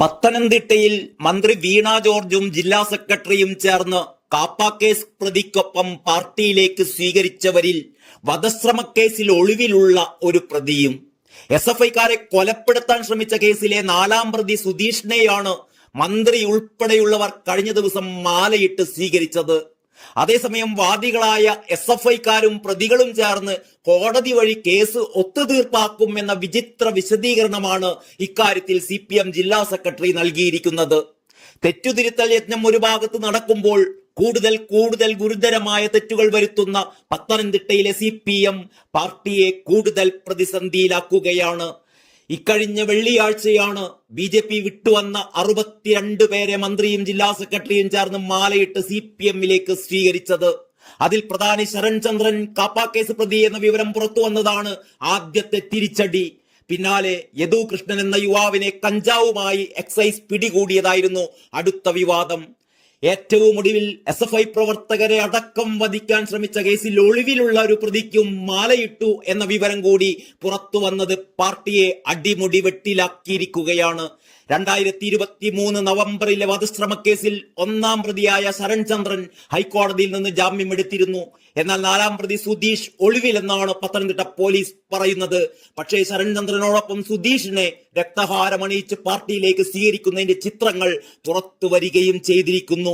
പത്തനംതിട്ടയിൽ മന്ത്രി വീണ ജോർജും ജില്ലാ സെക്രട്ടറിയും ചേർന്ന് കാപ്പാക്കേസ് പ്രതിക്കൊപ്പം പാർട്ടിയിലേക്ക് സ്വീകരിച്ചവരിൽ വധശ്രമക്കേസിൽ ഒളിവിലുള്ള ഒരു പ്രതിയും. എസ് എഫ് ഐക്കാരെ കൊലപ്പെടുത്താൻ ശ്രമിച്ച കേസിലെ നാലാം പ്രതി സുധീഷിനെയാണ് മന്ത്രി ഉൾപ്പെടെയുള്ളവർ കഴിഞ്ഞ ദിവസം മാലയിട്ട് സ്വീകരിച്ചത്. അതേസമയം വാദികളായ എസ് എഫ് ഐക്കാരും പ്രതികളും ചേർന്ന് കോടതി വഴി കേസ് ഒത്തുതീർപ്പാക്കും എന്ന വിചിത്ര വിശദീകരണമാണ് ഇക്കാര്യത്തിൽ സി പി എം ജില്ലാ സെക്രട്ടറി നൽകിയിരിക്കുന്നത്. തെറ്റുതിരുത്തൽ യജ്ഞം ഒരു ഭാഗത്ത് നടക്കുമ്പോൾ കൂടുതൽ കൂടുതൽ ഗുരുതരമായ തെറ്റുകൾ വരുത്തുന്ന പത്തനംതിട്ടയിലെ സി പി എം പാർട്ടിയെ കൂടുതൽ പ്രതിസന്ധിയിലാക്കുകയാണ്. ഇക്കഴിഞ്ഞ വെള്ളിയാഴ്ചയാണ് ബി ജെ പി വിട്ടുവന്ന അറുപത്തിരണ്ട് പേരെ മന്ത്രിയും ജില്ലാ സെക്രട്ടറിയും ചേർന്ന് മാലയിട്ട് സി പി എമ്മിലേക്ക് സ്വീകരിച്ചത്. അതിൽ പ്രധാനി ശരൺ ചന്ദ്രൻ കാപ്പാക്കേസ് പ്രതി എന്ന വിവരം പുറത്തു വന്നതാണ് ആദ്യത്തെ തിരിച്ചടി. പിന്നാലെ യദു കൃഷ്ണൻ എന്ന യുവാവിനെ കഞ്ചാവുമായി എക്സൈസ് പിടികൂടിയതായിരുന്നു അടുത്ത വിവാദം. ഏറ്റവും ഒടുവിൽ എസ് എഫ് ഐ പ്രവർത്തകരെ അടക്കം വധിക്കാൻ ശ്രമിച്ച കേസിൽ ഒളിവിലുള്ള ഒരു പ്രതിക്കും മാലയിട്ടു എന്ന വിവരം കൂടി പുറത്തു വന്നത് പാർട്ടിയെ അടിമുടി വെട്ടിലാക്കിയിരിക്കുകയാണ്. രണ്ടായിരത്തി ഇരുപത്തി മൂന്ന് നവംബറിലെ വധശ്രമ കേസിൽ ഒന്നാം പ്രതിയായ ശരൺ ചന്ദ്രൻ ഹൈക്കോടതിയിൽ നിന്ന് ജാമ്യം എടുത്തിരുന്നു. എന്നാൽ നാലാം പ്രതി സുധീഷ് ഒളിവിലെന്നാണ് പത്തനംതിട്ട പോലീസ് പറയുന്നത്. പക്ഷേ ശരൺചന്ദ്രനോടൊപ്പം സുധീഷിനെ രക്തഹാരമണിയിച്ച് പാർട്ടിയിലേക്ക് സ്വീകരിക്കുന്നതിന്റെ ചിത്രങ്ങൾ പുറത്തു വരികയും ചെയ്തിരിക്കുന്നു.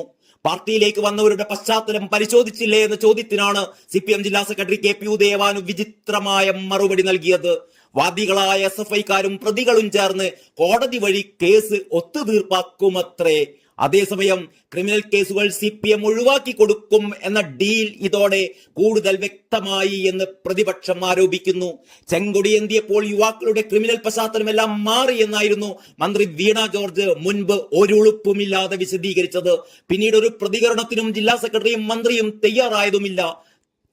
പാർട്ടിയിലേക്ക് വന്നവരുടെ പശ്ചാത്തലം പരിശോധിച്ചില്ലേ എന്ന ചോദ്യത്തിനാണ് സി പി എം ജില്ലാ സെക്രട്ടറി കെ പി ഉദയവാനു വിചിത്രമായ മറുപടി നൽകിയത്. വാദികളായ എസ് എഫ് ഐക്കാരും പ്രതികളും ചേർന്ന് കോടതി വഴി കേസ് ഒത്തുതീർപ്പാക്കുമത്രേ. അതേസമയം ക്രിമിനൽ കേസുകൾ സി പി എം ഒഴിവാക്കി കൊടുക്കും എന്ന ഡീൽ ഇതോടെ കൂടുതൽ വ്യക്തമായി എന്ന് പ്രതിപക്ഷം ആരോപിക്കുന്നു. ചെങ്കൊടിയേന്തിയപ്പോൾ യുവാക്കളുടെ ക്രിമിനൽ പശ്ചാത്തലമെല്ലാം മാറി എന്നായിരുന്നു മന്ത്രി വീണ ജോർജ് മുൻപ് ഒരുളുപ്പുമില്ലാതെ വിശദീകരിച്ചത്. പിന്നീട് ഒരു പ്രതികരണത്തിനും ജില്ലാ സെക്രട്ടറിയും മന്ത്രിയും തയ്യാറായതുമില്ല.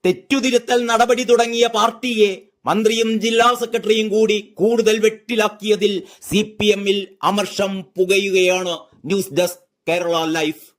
തെറ്റുതിരുത്തൽ നടപടി തുടങ്ങിയ പാർട്ടിയെ മന്ത്രിയും ജില്ലാ സെക്രട്ടറിയും കൂടി കൂടുതൽ വെട്ടിലാക്കിയതിൽ സി പി എമ്മിൽ അമർഷം പുകയുകയാണ്. News desk Kerala Life